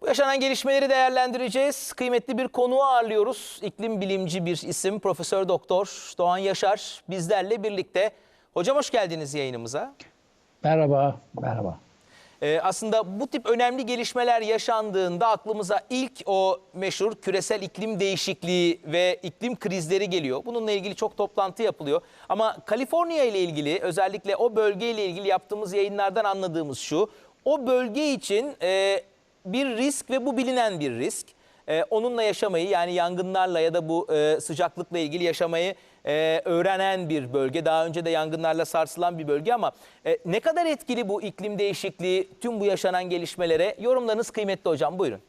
Bu yaşanan gelişmeleri değerlendireceğiz. Kıymetli bir konuğu ağırlıyoruz. İklim bilimci bir isim Profesör Doktor Doğan Yaşar bizlerle birlikte. Hocam hoş geldiniz yayınımıza. Merhaba, merhaba. Ee, aslında bu tip önemli gelişmeler yaşandığında aklımıza ilk o meşhur küresel iklim değişikliği ve iklim krizleri geliyor. Bununla ilgili çok toplantı yapılıyor. Ama Kaliforniya ile ilgili özellikle o bölge ile ilgili yaptığımız yayınlardan anladığımız şu. O bölge için e, bir risk ve bu bilinen bir risk. E, onunla yaşamayı yani yangınlarla ya da bu e, sıcaklıkla ilgili yaşamayı e, öğrenen bir bölge. Daha önce de yangınlarla sarsılan bir bölge ama e, ne kadar etkili bu iklim değişikliği tüm bu yaşanan gelişmelere? Yorumlarınız kıymetli hocam buyurun.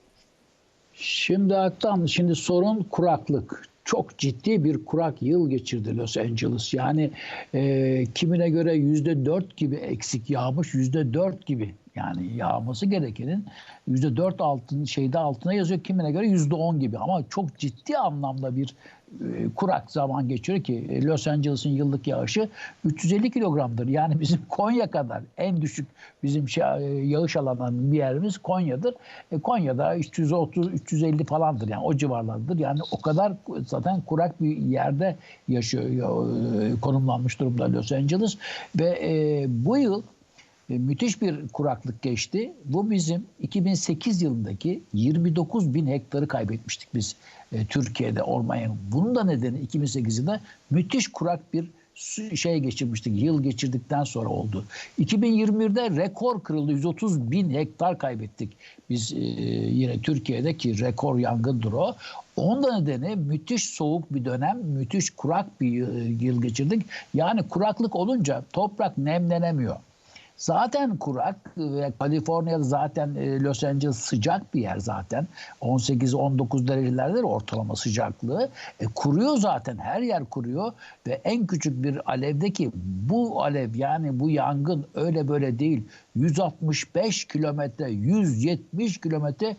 Şimdi Aktan, şimdi sorun kuraklık. Çok ciddi bir kurak yıl geçirdi Los Angeles. Yani e, kimine göre yüzde dört gibi eksik yağmış, yüzde dört gibi yani yağması gerekenin yüzde dört altın şeyde altına yazıyor. Kimine göre yüzde on gibi ama çok ciddi anlamda bir e, kurak zaman geçiriyor ki e, Los Angeles'ın yıllık yağışı 350 kilogramdır. Yani bizim Konya kadar en düşük bizim şey, yağış alanı bir yerimiz Konya'dır. E, Konya'da 330 350 falandır yani o civarlardır. Yani o kadar zaten kurak bir yerde yaşıyor e, konumlanmış durumda Los Angeles ve e, bu yıl e, müthiş bir kuraklık geçti. Bu bizim 2008 yılındaki 29 bin hektarı kaybetmiştik biz e, Türkiye'de orman. Bunun da nedeni 2008 yılında müthiş kurak bir şey geçirmiştik. Yıl geçirdikten sonra oldu. 2021'de rekor kırıldı. 130 bin hektar kaybettik. Biz e, yine Türkiye'deki rekor yangındır o. Onun da nedeni müthiş soğuk bir dönem, müthiş kurak bir yıl- yıl geçirdik. Yani kuraklık olunca toprak nemlenemiyor. Zaten kurak ve Kaliforniya'da zaten e, Los Angeles sıcak bir yer zaten. 18-19 derecelerdir ortalama sıcaklığı. E, kuruyor zaten her yer kuruyor ve en küçük bir alevdeki bu alev yani bu yangın öyle böyle değil. 165 kilometre, 170 kilometre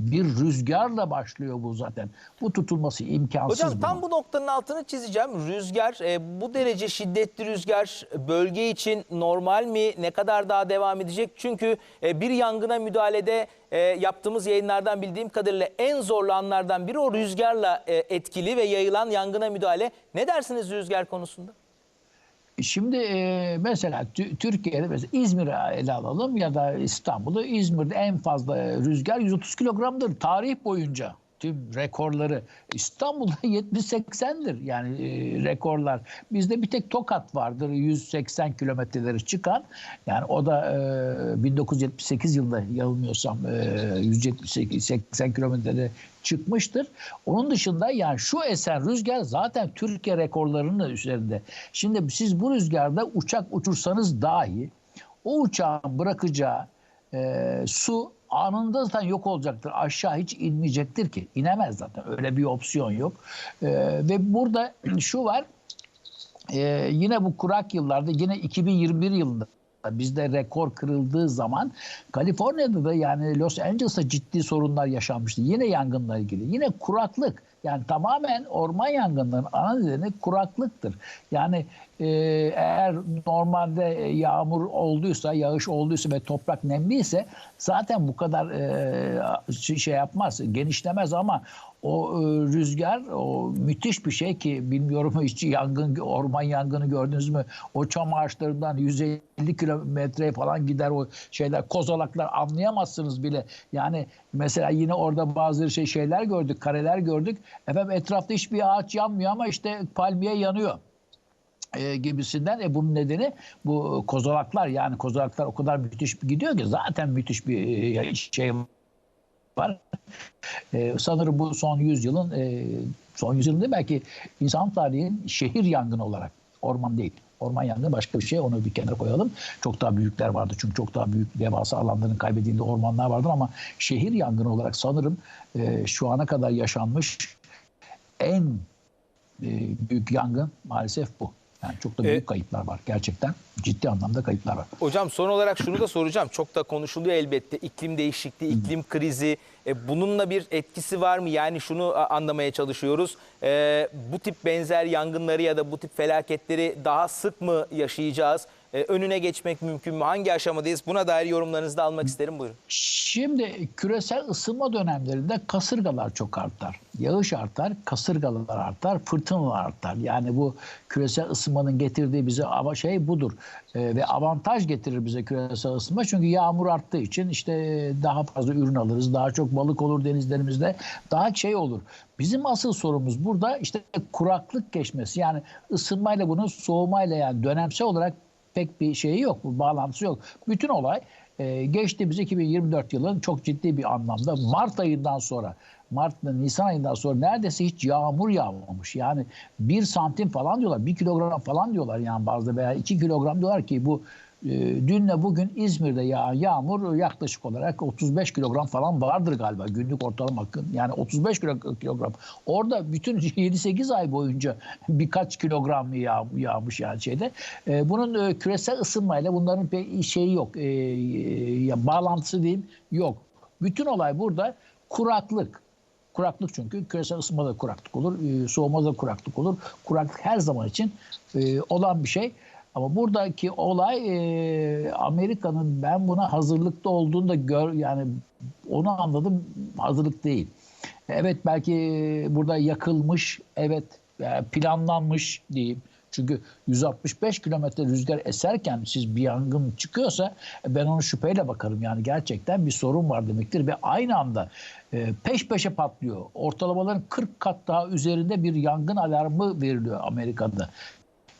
bir rüzgarla başlıyor bu zaten. Bu tutulması imkansız. Hocam tam bunun. bu noktanın altını çizeceğim. Rüzgar e, bu derece şiddetli rüzgar bölge için normal mi? Ne kadar daha devam edecek? Çünkü e, bir yangına müdahalede e, yaptığımız yayınlardan bildiğim kadarıyla en zorlu anlardan biri o rüzgarla e, etkili ve yayılan yangına müdahale. Ne dersiniz rüzgar konusunda? Şimdi e, mesela Tü- Türkiye'de mesela İzmir'i ele alalım ya da İstanbul'u. İzmir'de en fazla rüzgar 130 kilogramdır tarih boyunca tüm rekorları. İstanbul'da 70-80'dir yani e, rekorlar. Bizde bir tek Tokat vardır 180 kilometreleri çıkan. Yani o da e, 1978 yılında yanılmıyorsam e, 178 80 kilometrede çıkmıştır. Onun dışında yani şu esen rüzgar zaten Türkiye rekorlarının üzerinde. Şimdi siz bu rüzgarda uçak uçursanız dahi o uçağın bırakacağı e, su anında zaten yok olacaktır. Aşağı hiç inmeyecektir ki. İnemez zaten. Öyle bir opsiyon yok. E, ve burada şu var. e, yine bu kurak yıllarda yine 2021 yılında bizde rekor kırıldığı zaman Kaliforniya'da da yani Los Angeles'ta ciddi sorunlar yaşanmıştı. Yine yangınla ilgili. Yine kuraklık. Yani tamamen orman yangınlarının ana nedeni kuraklıktır. Yani e, eğer normalde yağmur olduysa, yağış olduysa ve toprak nemliyse zaten bu kadar e, şey yapmaz, genişlemez ama o e, rüzgar o müthiş bir şey ki bilmiyorum hiç yangın orman yangını gördünüz mü? O çam ağaçlarından 150 kilometre falan gider o şeyler kozalaklar anlayamazsınız bile. Yani mesela yine orada bazı şey şeyler gördük, kareler gördük. Efendim etrafta hiçbir ağaç yanmıyor ama işte palmiye yanıyor e, gibisinden. E bunun nedeni bu kozalaklar yani kozalaklar o kadar müthiş gidiyor ki zaten müthiş bir e, şey var. E, sanırım bu son yüzyılın e, son yüzyılın değil belki insan tarihinin şehir yangını olarak orman değil. Orman yangını başka bir şey onu bir kenara koyalım. Çok daha büyükler vardı çünkü çok daha büyük devasa alanların kaybedildiği ormanlar vardır ama şehir yangını olarak sanırım e, şu ana kadar yaşanmış en e, büyük yangın maalesef bu. Yani çok da büyük E- kayıplar var gerçekten. Ciddi anlamda kayıplar var. Hocam son olarak şunu da soracağım. Çok da konuşuluyor elbette. İklim değişikliği, iklim krizi. E, bununla bir etkisi var mı? Yani şunu anlamaya çalışıyoruz. E, bu tip benzer yangınları ya da bu tip felaketleri daha sık mı yaşayacağız? E, önüne geçmek mümkün mü? Hangi aşamadayız? Buna dair yorumlarınızı da almak isterim. Buyurun. Şimdi küresel ısınma dönemlerinde kasırgalar çok artar. Yağış artar, kasırgalar artar, fırtınalar artar. Yani bu küresel ısınmanın getirdiği bize ama şey budur. Ee, ve avantaj getirir bize küresel ısınma. Çünkü yağmur arttığı için işte daha fazla ürün alırız. Daha çok balık olur denizlerimizde. Daha şey olur. Bizim asıl sorumuz burada işte kuraklık geçmesi. Yani ısınmayla bunun soğumayla yani dönemsel olarak pek bir şeyi yok. Bu bağlantısı yok. Bütün olay e, geçtiğimiz 2024 yılın çok ciddi bir anlamda Mart ayından sonra Mart Nisan ayından sonra neredeyse hiç yağmur yağmamış. Yani bir santim falan diyorlar, bir kilogram falan diyorlar yani bazı veya iki kilogram diyorlar ki bu dünle bugün İzmir'de yağan yağmur yaklaşık olarak 35 kilogram falan vardır galiba günlük ortalama yani 35 kilo- kilogram. Orada bütün 7-8 ay boyunca birkaç kilogram yağ, yağmış yani şeyde. E, bunun e, küresel ısınmayla bunların pek şeyi yok. E, e, bağlantısı diyeyim yok. Bütün olay burada kuraklık. Kuraklık çünkü küresel ısınmada kuraklık olur, e, soğumada kuraklık olur. Kuraklık her zaman için olan bir şey. Ama buradaki olay e, Amerika'nın ben buna hazırlıklı olduğunu da gör yani onu anladım hazırlık değil. Evet belki burada yakılmış, evet e, planlanmış diyeyim. Çünkü 165 kilometre rüzgar eserken siz bir yangın çıkıyorsa e, ben onu şüpheyle bakarım. Yani gerçekten bir sorun var demektir ve aynı anda e, peş peşe patlıyor. Ortalamaların 40 kat daha üzerinde bir yangın alarmı veriliyor Amerika'da.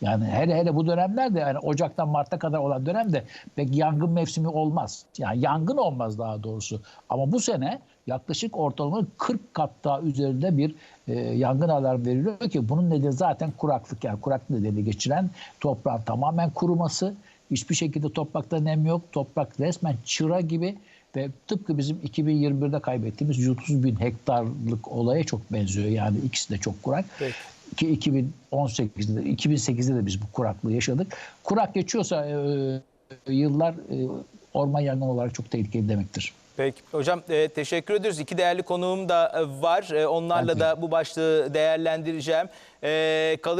Yani hele hele bu dönemlerde yani Ocak'tan Mart'a kadar olan dönemde pek yangın mevsimi olmaz. Yani yangın olmaz daha doğrusu. Ama bu sene yaklaşık ortalama 40 kat daha üzerinde bir e, yangın alarmı veriliyor ki bunun nedeni zaten kuraklık yani kuraklık nedeni geçiren toprağın tamamen kuruması. Hiçbir şekilde toprakta nem yok. Toprak resmen çıra gibi ve tıpkı bizim 2021'de kaybettiğimiz 130 bin hektarlık olaya çok benziyor. Yani ikisi de çok kurak. Peki. Ki 2018'de de 2008'de de biz bu kuraklığı yaşadık. Kurak geçiyorsa e, yıllar e, orman yangını olarak çok tehlikeli demektir. Peki hocam e, teşekkür ediyoruz. İki değerli konuğum da e, var. E, onlarla de. da bu başlığı değerlendireceğim. E, kalır